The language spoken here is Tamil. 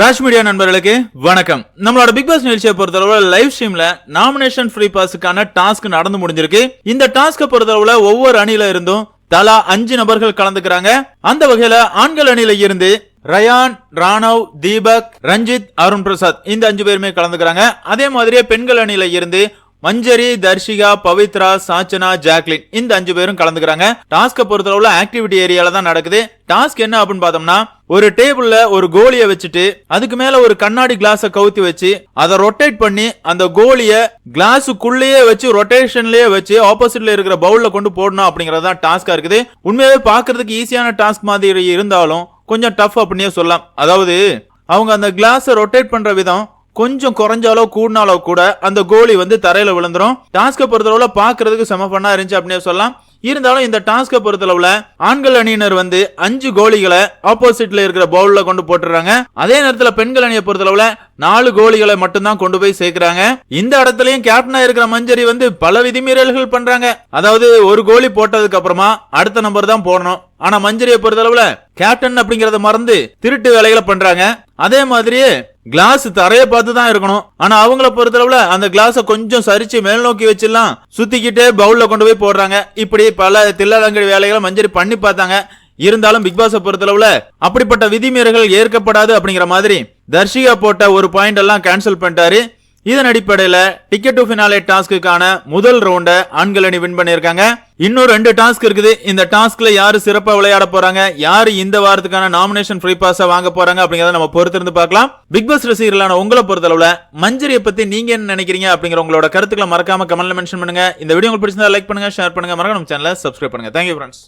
ராஜ் மீடியா நண்பர்களுக்கு வணக்கம். நம்மளோட பிக் பாஸ் நிகழ்ச்சியை பொறுத்தளவுல லைவ் ஸ்ட்ரீம்ல நாமினேஷன் ஃப்ரீ பாஸுக்கான டாஸ்க் நடந்து முடிஞ்சிருக்கு. இந்த டாஸ்க பொறுத்தளவுல ஒவ்வொரு அணியில இருந்தும் தலா அஞ்சு நபர்கள் கலந்துக்கிறாங்க. அந்த வகையில ஆண்கள் அணியில இருந்து ரயான் ராணவ் தீபக் ரஞ்சித் அருண் பிரசாத் இந்த அஞ்சு பேருமே கலந்துக்கிறாங்க. அதே மாதிரியே பெண்கள் அணியில இருந்து மஞ்சரி தர்ஷிகா பவித்ரா சாச்சனா ஜாக்லின் இந்த அஞ்சு பேரும் கலந்துக்கிறாங்க. டாஸ்க பொறுத்தளவுல ஆக்டிவிட்டி ஏரியால தான் நடக்குது. டாஸ்க் என்ன அப்படின்னு பார்த்தோம்னா ஒரு டேபிள்ல ஒரு கோலியை வச்சுட்டு அதுக்கு மேல ஒரு கண்ணாடி கிளாஸ கவுத்தி வச்சு அதை ரொட்டேட் பண்ணி அந்த கோலிய கிளாஸுக்குள்ளேயே வச்சு ரொட்டேஷன்லயே வச்சு ஆப்போசிட்ல இருக்கிற பவுல்ல கொண்டு போடணும் அப்படிங்கறது தான் டாஸ்கா இருக்குது. உண்மையாவே பாக்குறதுக்கு ஈஸியான டாஸ்க் மாதிரி இருந்தாலும் கொஞ்சம் டஃப் அப்படின்னே சொல்லலாம். அதாவது அவங்க அந்த கிளாஸை ரொட்டேட் பண்ற விதம் கொஞ்சம் குறைஞ்சாலோ கூடினாலோ கூட அந்த கோலி வந்து தரையில விழுந்துரும். டாஸ்கை பொறுத்தளவுல பாக்குறதுக்கு செம பண்ணா இருந்துச்சு அப்படின்னே சொல்லலாம். இருந்தாலும் இந்த டாஸ்கை பொறுத்தளவுல ஆண்கள் அணியினர் வந்து அஞ்சு கோலிகளை ஆப்போசிட்ல இருக்கிற பவுல்ல கொண்டு போட்டுறாங்க. அதே நேரத்துல பெண்கள் அணியை பொறுத்தளவுல நாலு கோலிகளை மட்டும்தான் கொண்டு போய் சேர்க்கிறாங்க. இந்த இடத்துலயும் கேப்டனா இருக்கிற மஞ்சரி வந்து பல விதிமீறல்கள் பண்றாங்க. அதாவது ஒரு கோலி போட்டதுக்கு அப்புறமா அடுத்த நம்பர் தான் போடணும். ஆனா மஞ்சரியை பொறுத்தளவுல கேப்டன் அப்படிங்கறத மறந்து திருட்டு வேலைகளை பண்றாங்க. அதே மாதிரியே கிளாஸ் தரைய பார்த்து தான் இருக்கணும். ஆனா அவங்கள பொறுத்தளவுல அந்த கிளாஸ கொஞ்சம் சரிச்சு மேல் நோக்கி வச்சிடலாம். சுத்திக்கிட்டே பவுல்ல கொண்டு போய் போடுறாங்க. இப்படி பல தில்லாலங்கடி வேலைகளை மஞ்சரி பண்ணி பார்த்தாங்க. இருந்தாலும் பிக் பாஸை பொறுத்தளவுல அப்படிப்பட்ட விதிமீறல்கள் ஏற்கப்படாது அப்படிங்கிற மாதிரி தர்ஷிகா போட்ட ஒரு பாயிண்ட் எல்லாம் கேன்சல் பண்ணிட்டாரு. இதன் அடிப்படையில் டிக்கெட் டு ஃபினாலே டாஸ்க்குக்கான முதல் ரவுண்டை ஆண்கள் அணி வின் பண்ணியிருக்காங்க. இன்னும் ரெண்டு டாஸ்க் இருக்குது. இந்த டாஸ்க்ல யாரு சிறப்பாக விளையாட போறாங்க? யாரு இந்த வாரத்துக்கான நாமினேஷன் ஃப்ரீ பாஸா வாங்க போறாங்க அப்படிங்கிறத நம்ம பொறுத்திருந்து பார்க்கலாம். பிக் பாஸ் ரசிகர்களான உங்களை பொறுத்தளவுல மஞ்சரியை பத்தி நீங்க என்ன நினைக்கிறீங்க அப்படிங்கிற உங்களோட கருத்துக்களை மறக்காம கமெண்ட்ல மென்ஷன் பண்ணுங்க. இந்த வீடியோ உங்களுக்கு பிடிச்சிருந்தா லைக் பண்ணுங்க ஷேர் பண்ணுங்க. மறக்காம நம்ம சேனலை சப்ஸ்கிரைப் பண்ணுங்க. Thank you friends